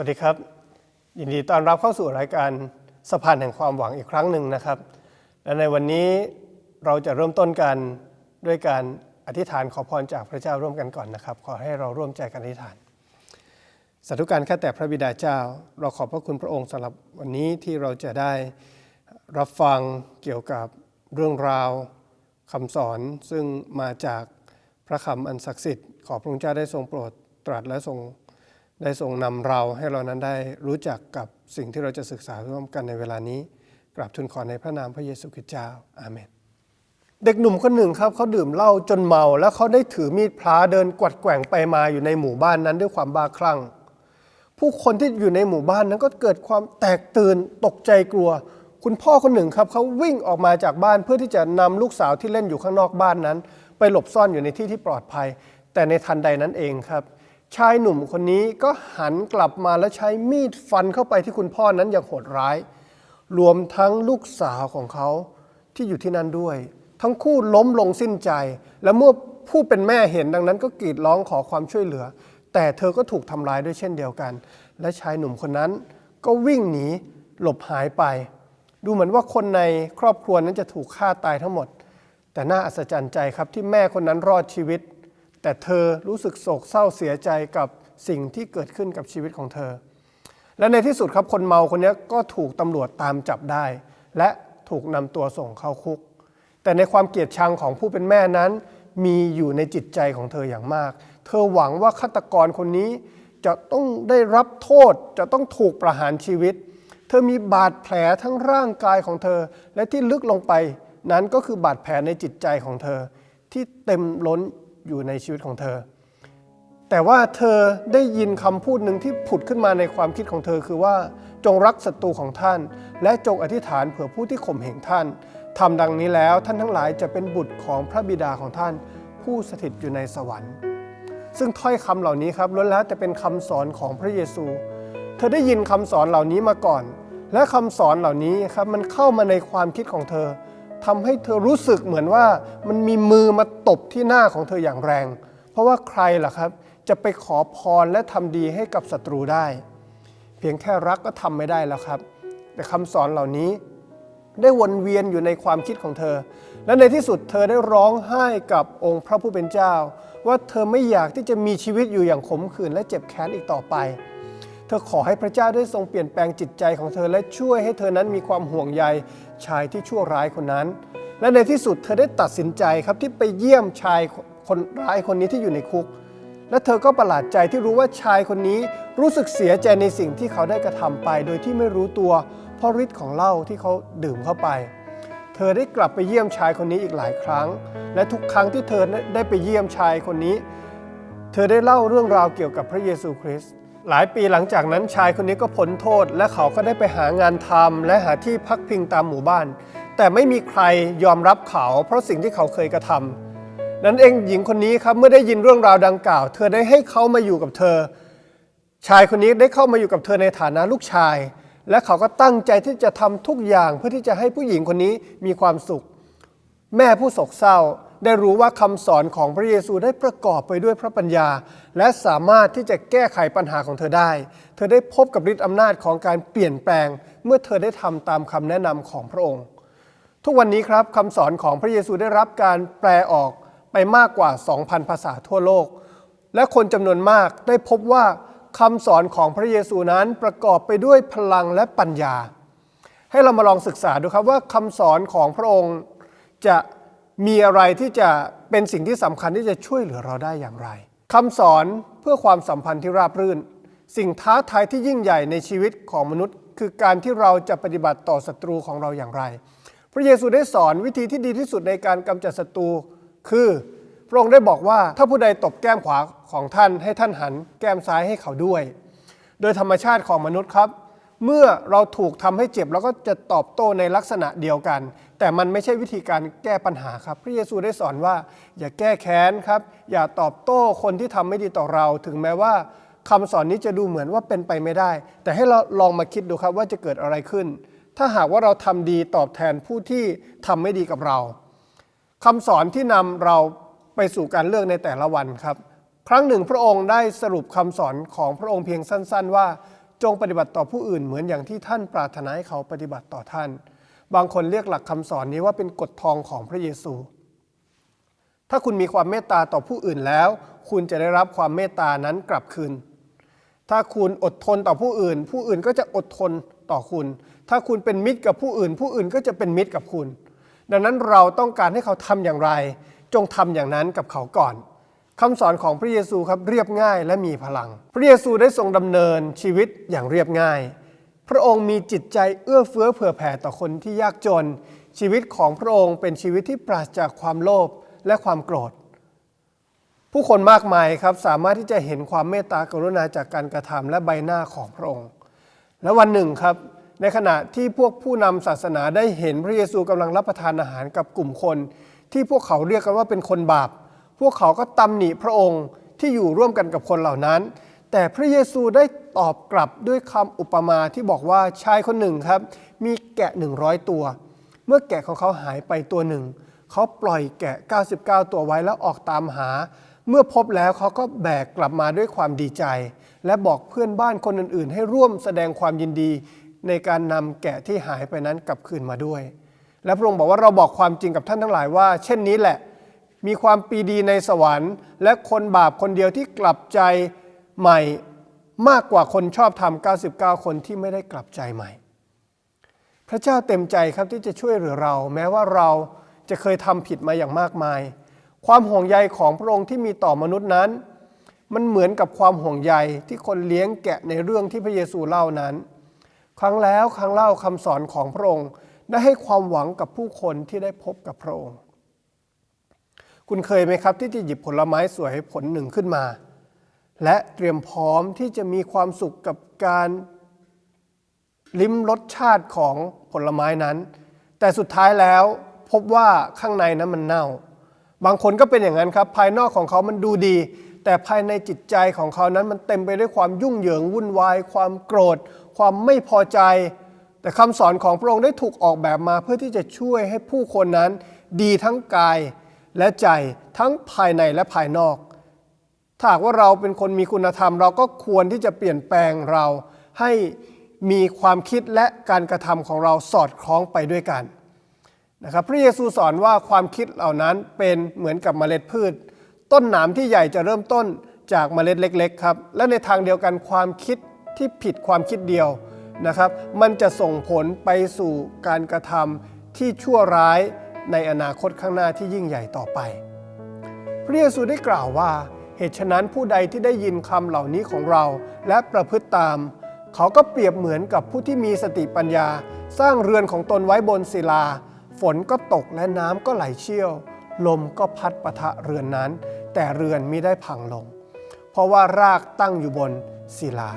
สวัสดีครับ ยินดีต้อนรับเข้าสู่รายการสะพานแห่งความหวังอีกครั้งหนึ่งนะครับ และในวันนี้เราจะเริ่มต้นกันด้วยการอธิษฐานขอพรจากพระเจ้าร่วมกันก่อนนะครับ ขอให้เราร่วมใจกันอธิษฐานสาธุการข้าแต่พระบิดาเจ้า เราขอบพระคุณพระองค์สำหรับวันนี้ที่เราจะได้รับฟังเกี่ยวกับเรื่องราวคำสอนซึ่งมาจากพระคำอันศักดิ์สิทธิ์ขอพระองค์เจ้าได้ทรงโปรดตรัสและทรง ได้ทรงนำเราให้เรานั้นได้รู้จักกับสิ่งที่เราจะศึกษาร่วมกันในเวลานี้ กราบทูลขอในพระนามพระเยซูคริสต์เจ้า อาเมน เด็กหนุ่มคนหนึ่งครับเขาดื่มเหล้าจนเมา แล้วเขาได้ถือมีดพลาเดินกวัดแกว่งไปมาอยู่ในหมู่บ้านนั้นด้วยความบ้าคลั่ง ผู้คนที่อยู่ในหมู่บ้านนั้นก็เกิดความแตกตื่นตกใจกลัว คุณพ่อคนหนึ่งครับเขาวิ่งออกมาจากบ้านเพื่อที่จะนำลูกสาวที่เล่นอยู่ข้างนอกบ้านนั้น ไปหลบซ่อนอยู่ในที่ที่ปลอดภัย แต่ในทันใดนั้นเองครับ ชายหนุ่มคนนี้ก็หันกลับมาและใช้มีดฟันเข้าไปที่คุณพ่อนั้นอย่างโหดร้าย รวมทั้งลูกสาวของเขาที่อยู่ที่นั่นด้วย ทั้งคู่ล้มลงสิ้นใจ และเมื่อผู้เป็นแม่เห็นดังนั้นก็กรีดร้องขอความช่วยเหลือ แต่เธอก็ถูกทำร้ายด้วยเช่นเดียวกัน และชายหนุ่มคนนั้นก็วิ่งหนีหลบหายไป ดูเหมือนว่าคนในครอบครัวนั้นจะถูกฆ่าตายทั้งหมด แต่น่าอัศจรรย์ใจครับที่แม่คนนั้นรอดชีวิต แต่เธอรู้สึกโศกเศร้าเสียใจกับสิ่งที่เกิดขึ้นกับชีวิตของเธอ และในที่สุดครับคนเมาคนนี้ก็ถูกตำรวจตามจับได้ และถูกนำตัวส่งเข้าคุก แต่ในความเกลียดชังของผู้เป็นแม่นั้น มีอยู่ในจิตใจของเธออย่างมาก เธอหวังว่าฆาตกรคนนี้จะต้องได้รับโทษจะต้องถูกประหารชีวิต เธอมีบาดแผลทั้งร่างกายของเธอ และที่ลึกลงไปนั้นก็คือบาดแผลในจิตใจของเธอ ที่เต็มล้น อยู่ในชีวิตของเธอ แต่ว่าเธอได้ยินคำพูดหนึ่งที่ผุดขึ้นมาในความคิดของเธอคือว่าจงรักศัตรูของท่าน และจงอธิษฐานเผื่อผู้ที่ข่มเหงท่านทำดังนี้แล้วท่านทั้งหลายจะเป็นบุตรของพระบิดาของท่าน ผู้สถิตอยู่ในสวรรค์ ซึ่งถ้อยคำเหล่านี้ครับล้วนแล้วแต่เป็นคำสอนของพระเยซู เธอได้ยินคำสอนเหล่านี้มาก่อน และคำสอนเหล่านี้ครับมันเข้ามาในความคิดของเธอ ทำให้เธอรู้สึกเหมือนว่ามันมีมือมาตบที่หน้าของเธออย่างแรง เพราะว่าใครล่ะครับ จะไปขอพรและทำดีให้กับศัตรูได้ เพียงแค่รักก็ทำไม่ได้แล้วครับ แต่คำสอนเหล่านี้ได้วนเวียนอยู่ในความคิดของเธอ และในที่สุดเธอได้ร้องไห้กับองค์พระผู้เป็นเจ้า ว่าเธอไม่อยากที่จะมีชีวิตอยู่อย่างขมขื่นและเจ็บแค้นอีกต่อไป เธอขอให้พระเจ้าได้ทรงเปลี่ยนแปลงจิตใจของเธอและช่วยให้เธอนั้นมีความห่วงใยชายที่ชั่วร้ายคนนั้น และในที่สุดเธอได้ตัดสินใจครับที่ไปเยี่ยมชายคนร้ายคนนี้ที่อยู่ในคุก และเธอก็ประหลาดใจที่รู้ว่าชายคนนี้รู้สึกเสียใจในสิ่งที่เขาได้กระทำไป โดยที่ไม่รู้ตัวเพราะฤทธิ์ของเหล้าที่เขาดื่มเข้าไป เธอได้กลับไปเยี่ยมชายคนนี้อีกหลายครั้ง และทุกครั้งที่เธอได้ไปเยี่ยมชายคนนี้ เธอได้เล่าเรื่องราวเกี่ยวกับพระเยซูคริสต์ หลายปีหลังจากนั้นชายคนนี้ก็พ้นโทษ และเขาก็ได้ไปหางานทำและหาที่พักพิงตามหมู่บ้าน แต่ไม่มีใครยอมรับเขา เพราะสิ่งที่เขาเคยกระทำนั้นเองหญิงคนนี้ครับเมื่อได้ยินเรื่องราวดังกล่าว เธอได้ให้เขามาอยู่กับเธอ ชายคนนี้ได้เข้ามาอยู่กับเธอในฐานะลูกชาย และเขาก็ตั้งใจที่จะทำทุกอย่างเพื่อที่จะให้ผู้หญิงคนนี้มีความสุข แม่ผู้โศกเศร้า ได้รู้ว่าคำสอนของพระเยซูได้ประกอบไปด้วยพระปัญญา และสามารถที่จะแก้ไขปัญหาของเธอได้ เธอได้พบกับฤทธิ์อำนาจของการเปลี่ยนแปลง เมื่อเธอได้ทำตามคำแนะนำของพระองค์ ทุกวันนี้ครับคำสอนของพระเยซูได้รับการแปลออกไปมากกว่า 2,000 ภาษาทั่วโลก และคนจำนวนมากได้พบว่าคำสอนของพระเยซูนั้นประกอบไปด้วยพลังและปัญญา ให้เรามาลองศึกษาดูครับว่าคำสอนของพระองค์จะ มีอะไรที่จะเป็นสิ่งที่สำคัญที่จะช่วยเหลือเราได้อย่างไรคำสอนเพื่อความสัมพันธ์ที่ราบรื่น สิ่งท้าทายที่ยิ่งใหญ่ในชีวิตของมนุษย์ คือการที่เราจะปฏิบัติต่อศัตรูของเราอย่างไร พระเยซูได้สอนวิธีที่ดีที่สุดในการกำจัดศัตรู คือพระองค์ได้บอกว่าถ้าผู้ใดตบแก้มขวาของท่านให้ท่านหัน แก้มซ้ายให้เขาด้วย โดยธรรมชาติของมนุษย์ครับ เมื่อเราถูกทำให้เจ็บเราก็จะตอบโต้ในลักษณะเดียวกัน แต่มันไม่ใช่วิธีการแก้ปัญหาครับ พระเยซูได้สอนว่า อย่าแก้แค้นครับ อย่าตอบโต้คนที่ทำไม่ดีต่อเรา ถึงแม้ว่าคำสอนนี้จะดูเหมือนว่าเป็นไปไม่ได้ แต่ให้เราลองมาคิดดูครับว่าจะเกิดอะไรขึ้น ถ้าหากว่าเราทำดีตอบแทนผู้ที่ทำไม่ดีกับเราคำสอนที่นำเราไปสู่การเลือกในแต่ละวันครับ ครั้งหนึ่งพระองค์ได้สรุปคำสอนของพระองค์เพียงสั้น ๆ ว่า จงปฏิบัติต่อผู้อื่นเหมือนอย่างที่ท่านปรารถนาให้เขาปฏิบัติต่อท่าน บางคนเรียกหลักคำสอนนี้ว่าเป็นกฎทองของพระเยซู ถ้าคุณมีความเมตตาต่อผู้อื่นแล้ว คุณจะได้รับความเมตตานั้นกลับคืน ถ้าคุณอดทนต่อผู้อื่น ผู้อื่นก็จะอดทนต่อคุณ ถ้าคุณเป็นมิตรกับผู้อื่น ผู้อื่นก็จะเป็นมิตรกับคุณ ดังนั้นเราต้องการให้เขาทำอย่างไร จงทำอย่างนั้นกับเขาก่อน คำสอนของพระเยซูครับเรียบง่ายและมีพลัง พระเยซูได้ทรงดำเนินชีวิตอย่างเรียบง่าย พระองค์มีจิตใจเอื้อเฟื้อเผื่อแผ่ต่อคนที่ยากจน ชีวิตของพระองค์เป็นชีวิตที่ปราศจากความโลภและความโกรธ ผู้คนมากมายครับสามารถที่จะเห็นความเมตตากรุณาจากการกระทำและใบหน้าของพระองค์ และวันหนึ่งครับ ในขณะที่พวกผู้นำศาสนาได้เห็นพระเยซูกำลังรับประทานอาหารกับกลุ่มคน ที่พวกเขาเรียกกันว่าเป็นคนบาป พวกเขาก็ตำหนิพระองค์ที่อยู่ร่วมกันกับคนเหล่านั้น แต่พระเยซูได้ตอบกลับด้วยคำอุปมาที่บอกว่าชายคนหนึ่งครับ มีแกะ 100 ตัว เมื่อแกะของเขาหายไปตัวหนึ่ง เขาปล่อยแกะ 99 ตัวไว้แล้วออกตามหา เมื่อพบแล้วเขาก็แบกกลับมาด้วยความดีใจ และบอกเพื่อนบ้านคนอื่นๆ ให้ร่วมแสดงความยินดี ในการนำแกะที่หายไปนั้นกลับคืนมาด้วย และพระองค์บอกว่าเราบอกความจริงกับท่านทั้งหลายว่า เช่นนี้แหละ มีความปีดีในสวรรค์ และคนบาปคนเดียวที่กลับใจใหม่มากกว่าคนชอบธรรม 99 คนที่ไม่ได้กลับใจใหม่ พระเจ้าเต็มใจครับที่จะช่วยเหลือเรา แม้ว่าเราจะเคยทำผิดมาอย่างมากมาย ความห่วงใยของพระองค์ที่มีต่อมนุษย์นั้น มันเหมือนกับความห่วงใยที่คนเลี้ยงแกะในเรื่องที่พระเยซูเล่านั้น ครั้งแล้วครั้งเล่าคำสอนของพระองค์ได้ให้ความหวังกับผู้คนที่ได้พบกับพระองค์ คุณเคยไหมครับที่จะหยิบผลไม้สวยผลหนึ่งขึ้นมา และเตรียมพร้อมที่จะมีความสุขกับการลิ้มรสชาติของผลไม้นั้น แต่สุดท้ายแล้วพบว่าข้างในนั้นมันเน่า บางคนก็เป็นอย่างนั้นครับ ภายนอกของเขามันดูดี แต่ภายในจิตใจของเขานั้นมันเต็มไปด้วยความยุ่งเหยิงวุ่นวาย ความโกรธ ความไม่พอใจ แต่คำสอนของพระองค์ได้ถูกออกแบบมาเพื่อที่จะช่วยให้ผู้คนนั้น ดีทั้งกาย และใจทั้งภายในและภายนอก ถ้าหากว่าเราเป็นคนมีคุณธรรม เราก็ควรที่จะเปลี่ยนแปลงเราให้มีความคิดและการกระทำของเราสอดคล้องไปด้วยกันนะครับพระเยซูสอนว่าความคิดเหล่านั้นเป็นเหมือนกับเมล็ดพืช ต้นหนามที่ใหญ่จะเริ่มต้นจากเมล็ดเล็ก ๆ ครับ และในทางเดียวกันความคิดที่ผิดความคิดเดียวนะครับ มันจะส่งผลไปสู่การกระทำที่ชั่วร้าย ในอนาคตข้างหน้าที่ยิ่งใหญ่ต่อไป พระเยซูได้กล่าวว่า เหตุฉะนั้นผู้ใดที่ได้ยินคำเหล่านี้ของเราและประพฤติตาม เขาก็เปรียบเหมือนกับผู้ที่มีสติปัญญา สร้างเรือนของตนไว้บนศิลา ฝนก็ตกและน้ำก็ไหลเชี่ยว ลมก็พัดปะทะเรือนนั้น แต่เรือนมิได้พังลง เพราะว่ารากตั้งอยู่บนศิลา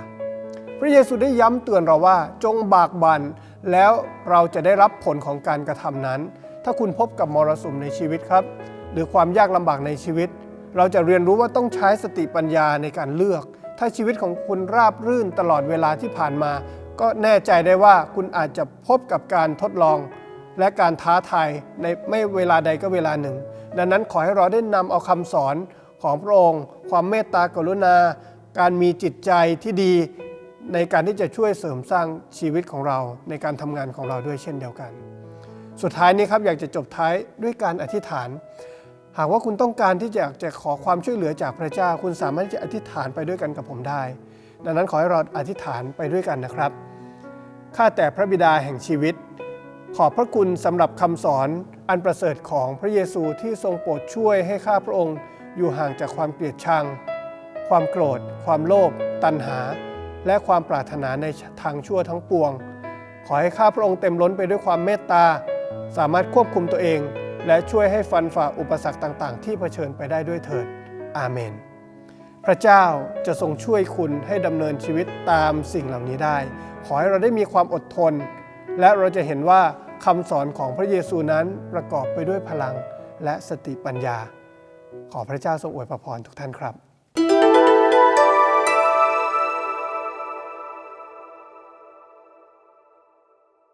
พระเยซูได้ย้ำเตือนเราว่าจงบากบันแล้วเราจะได้รับผลของการกระทำนั้น ถ้าคุณพบกับมรสุมในชีวิตครับ หรือความยากลำบากในชีวิต เราจะเรียนรู้ว่าต้องใช้สติปัญญาในการเลือก ถ้าชีวิตของคุณราบรื่นตลอดเวลาที่ผ่านมา ก็แน่ใจได้ว่าคุณอาจจะพบกับการทดลอง และการท้าทายในไม่เวลาใดก็เวลาหนึ่ง ดังนั้นขอให้เราได้นำเอาคำสอนของพระองค์ ความเมตตากรุณา การมีจิตใจที่ดีในการที่จะช่วยเสริมสร้างชีวิตของเราในการทำงานของเราด้วยเช่นเดียวกัน สุดท้ายนี้ครับอยากจะจบท้ายด้วยการอธิษฐาน หากว่าคุณต้องการที่จะจะขอความช่วยเหลือจากพระเจ้า คุณสามารถที่จะอธิษฐานไปด้วยกันกับผมได้ ดังนั้นขอให้เราอธิษฐานไปด้วยกันนะครับข้าแต่พระบิดาแห่งชีวิต ขอบพระคุณสำหรับคำสอนอันประเสริฐของพระเยซูที่ทรงโปรดช่วยให้ข้าพระองค์อยู่ห่างจากความเกลียดชัง ความโกรธ ความโลภตัณหา และความปรารถนาในทางชั่วทั้งปวง ขอให้ข้าพระองค์เต็มล้นไปด้วยความเมตตา สามารถควบคุมตัวเอง และช่วยให้ฟันฝ่าอุปสรรคต่างๆ ที่เผชิญไปได้ด้วยเถิด อาเมน พระเจ้าจะทรงช่วยคุณให้ดำเนินชีวิตตามสิ่งเหล่านี้ได้ ขอให้เราได้มีความอดทน และเราจะเห็นว่าคำสอนของพระเยซูนั้นประกอบไปด้วยพลังและสติปัญญา ขอพระเจ้าทรงอวยพรทุกท่านครับ